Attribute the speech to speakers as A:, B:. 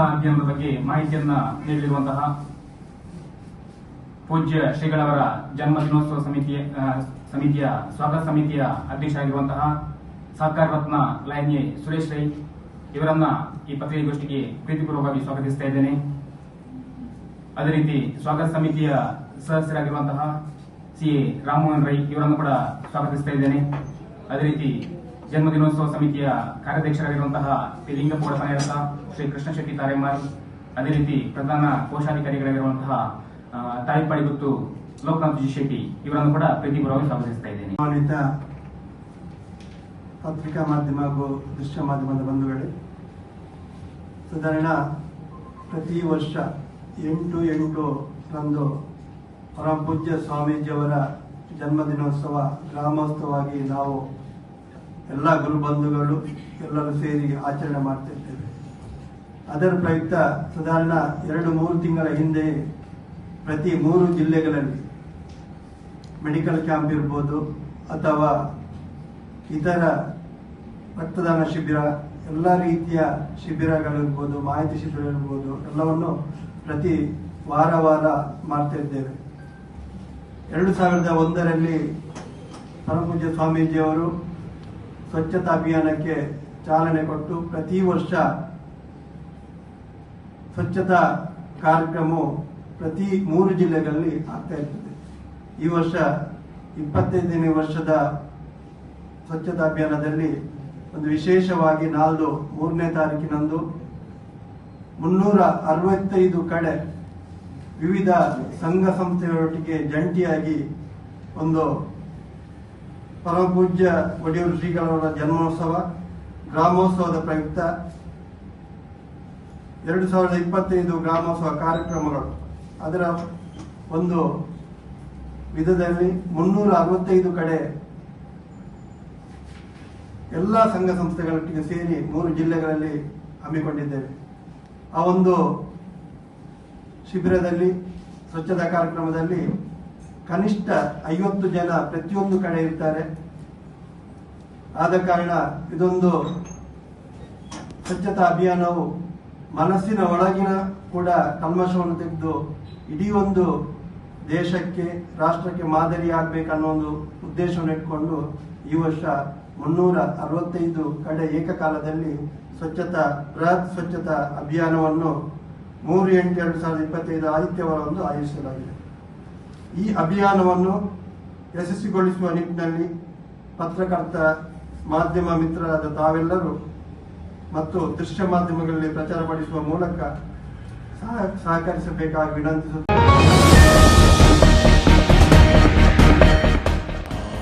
A: ಅಧ್ಯಯನದ ಬಗ್ಗೆ ಮಾಹಿತಿಯನ್ನ ನೀಡಿರುವಂತಹ ಪೂಜ್ಯ ಶ್ರೀಗಳವರ ಜನ್ಮ ದಿನೋತ್ಸವ ಸಮಿತಿಯ ಸಮಿತಿಯ, ಸ್ವಾಗತ ಸಮಿತಿಯ ಅಧ್ಯಕ್ಷರಾಗಿರುವಂತಹ ಸಹಕಾರ ರತ್ನ ಲೈನ್ಯೆ ಸುರೇಶ್ ರೈ ಇವರನ್ನ ಈ ಪತ್ರಿಕಾಗೋಷ್ಠಿಗೆ ಪ್ರೀತಿಪೂರ್ವಕವಾಗಿ ಸ್ವಾಗತಿಸ್ತಾ ಇದ್ದೇನೆ. ಅದೇ ರೀತಿ ಸ್ವಾಗತ ಸಮಿತಿಯ ಸದಸ್ಯರಾಗಿರುವಂತಹ ಸಿ ರಾಮಮೋಹನ್ ರೈ ಇವರನ್ನು ಕೂಡ ಸ್ವಾಗತಿಸ್ತಾ ಇದ್ದೇನೆ. ಅದೇ ರೀತಿ ಜನ್ಮದಿನೋತ್ಸವ ಸಮಿತಿಯ ಕಾರ್ಯಾಧ್ಯಕ್ಷರಾಗಿರುವಂತಹ ಶ್ರೀ ಲಿಂಗಪ್ಪಗೌಡ ಪನೇರಸ ಶ್ರೀ ಕೃಷ್ಣ ಶೆಟ್ಟಿ ತಾರೆಮಾರ್ ಅದೇ ರೀತಿ ಪ್ರಧಾನ ಕೋಶಾಧಿಕಾರಿಗಳಾಗಿರುವಂತಹ ತಾಯಿಪಾಡಿ ಗುತ್ತು ಲೋಕನಾಥ್ ಜಿ ಶೆಟ್ಟಿ ಇವರನ್ನು ಕೂಡ ಪ್ರೀತಿಪೂರ್ವವಾಗಿ ಸ್ವಾಗತಿಸ್ತಾ ಇದ್ದೇನೆ.
B: ಪತ್ರಿಕಾ ಮಾಧ್ಯಮ ಹಾಗೂ ದೃಶ್ಯ ಮಾಧ್ಯಮದ ಬಂಧುಗಳೇ, ಸಾಧಾರಣ, ಪ್ರತಿ ವರ್ಷ ಎಂಟು ಎಂಟು ರಂದು ಪರಮಪೂಜ್ಯ ಸ್ವಾಮೀಜಿಯವರ ಜನ್ಮದಿನೋತ್ಸವ ಗ್ರಾಮೋತ್ಸವವಾಗಿ ನಾವು ಎಲ್ಲ ಗುರುಬಂಧುಗಳು ಎಲ್ಲರೂ ಸೇರಿ ಆಚರಣೆ ಮಾಡ್ತಿರ್ತೇವೆ. ಅದರ ಪ್ರಯುಕ್ತ ಸಾಧಾರಣ ಎರಡು ಮೂರು ತಿಂಗಳ ಹಿಂದೆ ಪ್ರತಿ ಮೂರು ಜಿಲ್ಲೆಗಳಲ್ಲಿ ಮೆಡಿಕಲ್ ಕ್ಯಾಂಪ್ ಇರ್ಬೋದು ಅಥವಾ ಇತರ ರಕ್ತದಾನ ಶಿಬಿರ, ಎಲ್ಲ ರೀತಿಯ ಶಿಬಿರಗಳಿರ್ಬೋದು ಮಾಹಿತಿ ಶಿಬಿರ ಇರ್ಬೋದು, ಎಲ್ಲವನ್ನು ಪ್ರತಿ ವಾರ ವಾರ ಮಾಡ್ತಿದ್ದೇವೆ ಎರಡು ಸಾವಿರದ ಒಂದರಲ್ಲಿ ಪರಮಪೂಜ್ಯ ಸ್ವಾಮೀಜಿಯವರು ಸ್ವಚ್ಛತಾ ಅಭಿಯಾನಕ್ಕೆ ಚಾಲನೆ ಕೊಟ್ಟು ಪ್ರತಿ ವರ್ಷ ಸ್ವಚ್ಛತಾ ಕಾರ್ಯಕ್ರಮವು ಪ್ರತಿ ಮೂರು ಜಿಲ್ಲೆಗಳಲ್ಲಿ ಆಗ್ತಾ ಇರ್ತದೆ. ಈ ವರ್ಷ ಇಪ್ಪತ್ತೈದನೇ ವರ್ಷದ ಸ್ವಚ್ಛತಾ ಅಭಿಯಾನದಲ್ಲಿ ಒಂದು ವಿಶೇಷವಾಗಿ ನಾಲ್ದು, ಮೂರನೇ ತಾರೀಕಿನಂದು ಮುನ್ನೂರ ಅರವತ್ತೈದು ಕಡೆ ವಿವಿಧ ಸಂಘ ಸಂಸ್ಥೆಗಳೊಟ್ಟಿಗೆ ಜಂಟಿಯಾಗಿ ಒಂದು ಪರಮಪೂಜ್ಯ ಒಡೆಯೂರು ಶ್ರೀಗಳವರ ಜನ್ಮೋತ್ಸವ, ಗ್ರಾಮೋತ್ಸವದ ಪ್ರಯುಕ್ತ ಎರಡು ಸಾವಿರದ ಇಪ್ಪತ್ತೈದು ಗ್ರಾಮೋತ್ಸವ ಕಾರ್ಯಕ್ರಮಗಳು. ಅದರ ಒಂದು ವಿಧದಲ್ಲಿ ಮುನ್ನೂರ ಅರವತ್ತೈದು ಕಡೆ ಎಲ್ಲ ಸಂಘ ಸಂಸ್ಥೆಗಳೊಟ್ಟಿಗೆ ಸೇರಿ ಮೂರು ಜಿಲ್ಲೆಗಳಲ್ಲಿ ಹಮ್ಮಿಕೊಂಡಿದ್ದೇವೆ. ಆ ಒಂದು ಶಿಬಿರದಲ್ಲಿ, ಸ್ವಚ್ಛತಾ ಕಾರ್ಯಕ್ರಮದಲ್ಲಿ ಕನಿಷ್ಠ ಐವತ್ತು ಜನ ಪ್ರತಿಯೊಂದು ಕಡೆ ಇರ್ತಾರೆ. ಆದ ಕಾರಣ ಇದೊಂದು ಸ್ವಚ್ಛತಾ ಅಭಿಯಾನವು ಮನಸ್ಸಿನ ಒಳಗಿನ ಕೂಡ ಕಲ್ಮಶವನ್ನು ತೆಗೆದು ಇಡೀ ಒಂದು ದೇಶಕ್ಕೆ, ರಾಷ್ಟ್ರಕ್ಕೆ ಮಾದರಿ ಆಗ್ಬೇಕನ್ನೋ ಒಂದು ಉದ್ದೇಶವನ್ನು ಇಟ್ಕೊಂಡು ಈ ವರ್ಷ ಮುನ್ನೂರ ಅರವತ್ತೈದು ಕಡೆ ಏಕಕಾಲದಲ್ಲಿ ಸ್ವಚ್ಛತಾ, ಬೃಹತ್ ಸ್ವಚ್ಛತಾ ಅಭಿಯಾನವನ್ನು ಮೂರು ಎಂಟು ಎರಡು ಸಾವಿರದ ಇಪ್ಪತ್ತೈದು ಆದಿತ್ಯವಾರವನ್ನು ಆಯೋಜಿಸಲಾಗಿದೆ. ಈ ಅಭಿಯಾನವನ್ನು ಯಶಸ್ವಿಗೊಳಿಸುವ ನಿಟ್ಟಿನಲ್ಲಿ ಪತ್ರಕರ್ತ, ಮಾಧ್ಯಮ ಮಿತ್ರರಾದ ತಾವೆಲ್ಲರೂ ಮತ್ತು ದೃಶ್ಯ ಮಾಧ್ಯಮಗಳಲ್ಲಿ ಪ್ರಚಾರಪಡಿಸುವ ಮೂಲಕ ಸಹ- ಸಹಕರಿಸಬೇಕಾಗಿ ವಿನಂತಿಸುತ್ತೇನೆ.